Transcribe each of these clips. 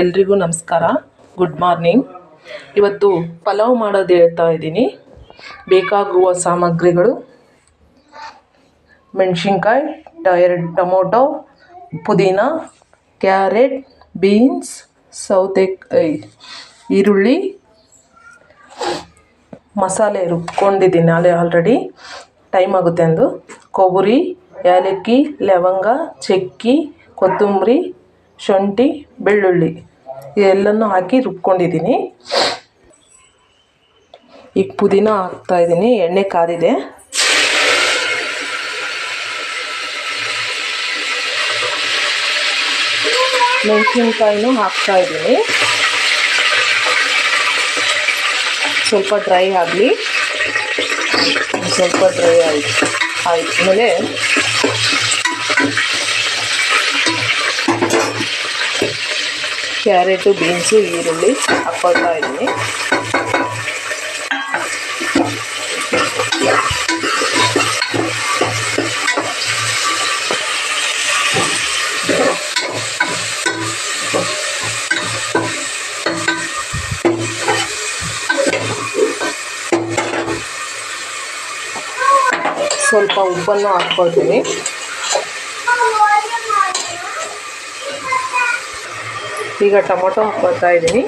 ಎಲ್ರಿಗೂ ನಮಸ್ಕಾರ. Good morning ಇವತ್ತು ಪಲಾವ್ ಮಾಡೋದು ಹೇಳ್ತಾ ಇದ್ದೀನಿ. ಬೇಕಾಗುವ ಸಾಮಗ್ರಿಗಳು. ಮೆಣಸಿನ್ಕಾಯಿ ಎರಡು ಟೊಮೊಟೊ, ಪುದೀನ, ಕ್ಯಾರೆಟ್, ಬೀನ್ಸ್ ಸೌತೆಕಾಯಿ ಈರುಳ್ಳಿ, ಮಸಾಲೆ ರುಬ್ಕೊಂಡಿದ್ದೀನಿ ಅಲ್ಲೇ ಆಲ್ರೆಡಿ. ಟೈಮ್ ಆಗುತ್ತೆ ಅಂದು. ಕೊಬ್ಬರಿ, ಏಲಕ್ಕಿ, ಲವಂಗ, ಚಕ್ಕಿ, ಕೊತ್ತಂಬರಿ ಶುಂಠಿ, ಬೆಳ್ಳುಳ್ಳಿ ಇದೆಲ್ಲನೂ ಹಾಕಿ ರುಬ್ಕೊಂಡಿದ್ದೀನಿ. ಈಗ ಪುದೀನ ಹಾಕ್ತಾಯಿದ್ದೀನಿ ಎಣ್ಣೆ ಕಾದಿದೆ. ಮೆಣಸಿನ್ಕಾಯಿನೂ ಹಾಕ್ತಾಯಿದ್ದೀನಿ ಸ್ವಲ್ಪ ಡ್ರೈ ಆಗಲಿ. ಸ್ವಲ್ಪ ಡ್ರೈ ಆಯಿತು. ಆದಮೇಲೆ ಕ್ಯಾರೆಟು ಬೀನ್ಸು ಈರುಳ್ಳಿ ಹಾಕ್ಕೊಳ್ತಾ ಇದ್ದೀನಿ ಸ್ವಲ್ಪ ಉಪ್ಪನ್ನು ಹಾಕ್ಕೊಳ್ತೀನಿ. ಈಗ ಟೊಮೊಟೊ ಹಾಕ್ಕೊಳ್ತಾ ಇದ್ದೀನಿ.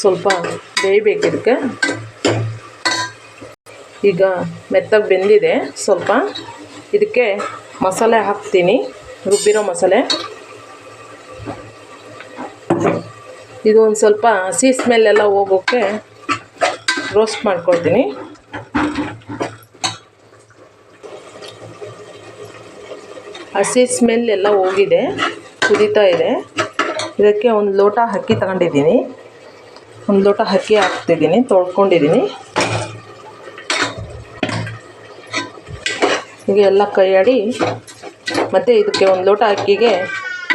ಸ್ವಲ್ಪ ಬೇಯಬೇಕು ಇದಕ್ಕೆ. ಈಗ ಮೆತ್ತಗೆ ಬೆಂದಿದೆ, ಸ್ವಲ್ಪ. ಇದಕ್ಕೆ ಮಸಾಲೆ ಹಾಕ್ತೀನಿ, ರುಬ್ಬಿರೋ ಮಸಾಲೆ. ಇದು ಒಂದು ಸ್ವಲ್ಪ ಹಸಿ ಸ್ಮೆಲ್ಲೆಲ್ಲ ಹೋಗೋಕ್ಕೆ ರೋಸ್ಟ್ ಮಾಡ್ಕೊಳ್ತೀನಿ. ಹಸಿ ಸ್ಮೆಲ್ ಎಲ್ಲ ಹೋಗಿದೆ, ಕುದೀತಾ ಇದೆ. ಇದಕ್ಕೆ ಒಂದು ಲೋಟ ಅಕ್ಕಿ ತಗೊಂಡಿದ್ದೀನಿ. ಒಂದು ಲೋಟ ಅಕ್ಕಿ ಹಾಕ್ತಿದ್ದೀನಿ, ತೊಳ್ಕೊಂಡಿದ್ದೀನಿ. ಹೀಗೆ ಎಲ್ಲ ಕೈಯಾಡಿ, ಮತ್ತು ಇದಕ್ಕೆ ಒಂದು ಲೋಟ ಅಕ್ಕಿಗೆ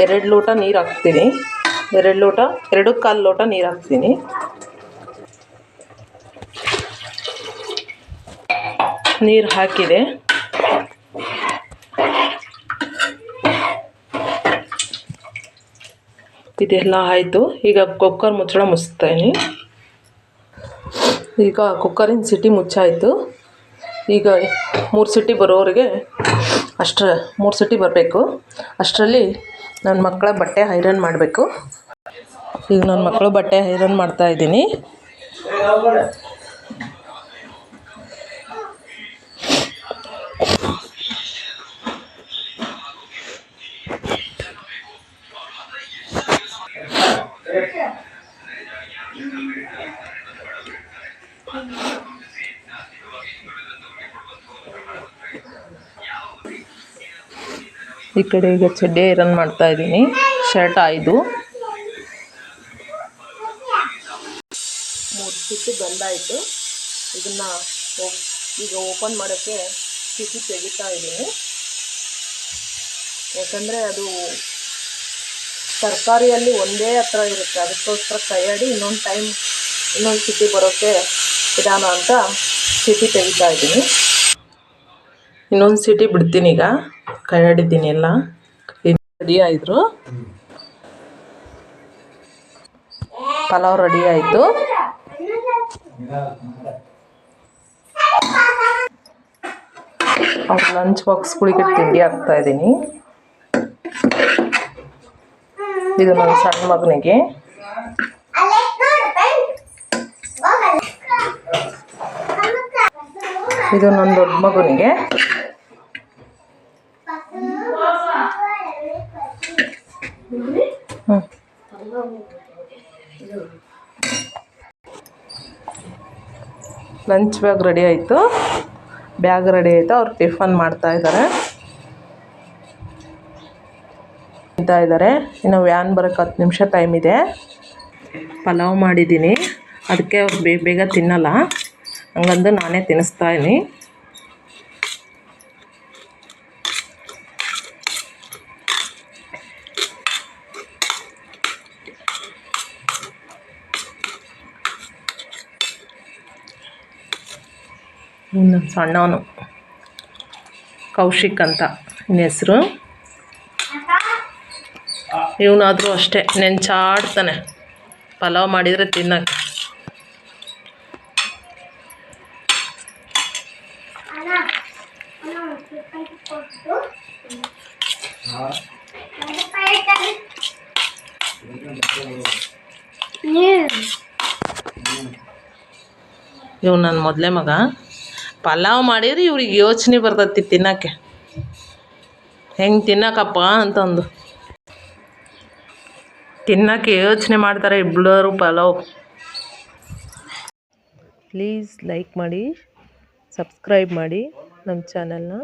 ಎರಡು ಲೋಟ ನೀರು ಹಾಕ್ತೀನಿ. ಎರಡು ಲೋಟ, ಎರಡು ಕಾಲು ಲೋಟ ನೀರು ಹಾಕ್ತೀನಿ. ನೀರು ಹಾಕಿದೆ. ಇದೆಲ್ಲ ಆಯಿತು. ಈಗ ಕುಕ್ಕರ್ ಮುಚ್ಚಳ ಮುಚ್ತಾಯಿನಿ ಈಗ ಕುಕ್ಕರಿನ ಸಿಟಿ ಮುಚ್ಚಾಯಿತು. ಈಗ ಮೂರು ಸಿಟಿ ಬರೋರಿಗೆ ಅಷ್ಟರ ಮೂರು ಸಿಟಿ ಬರಬೇಕು. ಅಷ್ಟರಲ್ಲಿ ನನ್ನ ಮಕ್ಕಳ ಬಟ್ಟೆ ಐರನ್ ಮಾಡಬೇಕು. ಈಗ ನನ್ನ ಮಕ್ಕಳು ಬಟ್ಟೆ ಐರನ್ ಮಾಡ್ತಾಯಿದ್ದೀನಿ ಈ ಕಡೆ ಈಗ ಚಡ್ಡಿ ಐರನ್ ಮಾಡ್ತಾ ಇದ್ದೀನಿ. ಶರ್ಟ್ ಆಯ್ದು. ಮೂರು ಸಿಟ್ಟು ಬಂದಾಯಿತು. ಇದನ್ನ ಈಗ ಓಪನ್ ಮಾಡೋಕ್ಕೆ ಸಿಟಿ ತೆಗಿತಾ ಇದ್ದೀನಿ. ಯಾಕಂದರೆ ಅದು ತರಕಾರಿಯಲ್ಲಿ ಒಂದೇ ಹತ್ರ ಇರುತ್ತೆ. ಅದಕ್ಕೋಸ್ಕರ ಕೈಯಾಡಿ ಇನ್ನೊಂದು ಟೈಮ್ ಇನ್ನೊಂದು ಸಿಟಿ ಬರೋಕ್ಕೆ ವಿಧಾನ ಅಂತ ಸಿಟಿ ತೆಗಿತಾ ಇದ್ದೀನಿ. ಇನ್ನೊಂದು ಸಿಟಿ ಬಿಡ್ತೀನಿ ಈಗ. ಕೈಯಾಡಿದ್ದೀನಿ ಎಲ್ಲ. ರೆಡಿ ಆಯಿದ್ರು ಪಲಾವ್ ರೆಡಿ ಆಯಿತು. ಅವ್ರ ಲಂಚ್ ಬಾಕ್ಸ್ಗಳಿಗೆ ತಿಂಡಿ ಹಾಕ್ತಾ ಇದ್ದೀನಿ. ಇದು ನನ್ನ ಸಣ್ಣ ಮಗನಿಗೆ. ಇದು ನನ್ನ ದೊಡ್ಡ ಮಗನಿಗೆ. ಲಂಚ್ ಬ್ಯಾಗ್ ರೆಡಿ ಆಯಿತು. ಬ್ಯಾಗ್ ರೆಡಿ ಆಯಿತು. ಅವ್ರು ಟಿಫನ್ ಮಾಡ್ತಾ ಇದ್ದಾರೆ. ಇದ್ದಾರೆ. ಇನ್ನು ವ್ಯಾನ್ ಬರೋಕ್ಕೆ ಹತ್ತು ನಿಮಿಷ ಟೈಮ್ ಇದೆ. ಪಲಾವ್ ಮಾಡಿದ್ದೀನಿ. ಅದಕ್ಕೆ ಅವ್ರು ಬೇಗ ಬೇಗ ತಿನ್ನಲ್ಲ. ಹಂಗಂದು ನಾನೇ ತಿನ್ನಿಸ್ತಾ ಇನ್ನು ಸಣ್ಣವನು. ಕೌಶಿಕ್ ಅಂತ. ಇನ್ನ ಹೆಸರು? ಇವನಾದರೂ ಅಷ್ಟೇ. ನೆಂಚಾಡ್ತಾನೆ. ಪಲಾವ್ ಮಾಡಿದರೆ ತಿನ್ನಕ್ಕೆ. ಇವ್ ನನ್ನ ಮೊದಲೇ ಮಗ. ಪಲಾವ್ ಮಾಡಿದ್ರೆ ಇವ್ರಿಗೆ ಯೋಚನೆ ಬರ್ತೈತಿ ತಿನ್ನಕ್ಕೆ. ಹೆಂಗೆ ತಿನ್ನಕಪ್ಪ ಅಂತಂದು. ತಿನ್ನಕ್ಕೆ ಯೋಚನೆ ಮಾಡ್ತಾರೆ ಇಬ್ಬರು ಪಲಾವ್. ಪ್ಲೀಸ್ ಲೈಕ್ ಮಾಡಿ ಸಬ್ಸ್ಕ್ರೈಬ್ ಮಾಡಿ ನಮ್ಮ ಚಾನಲ್ನ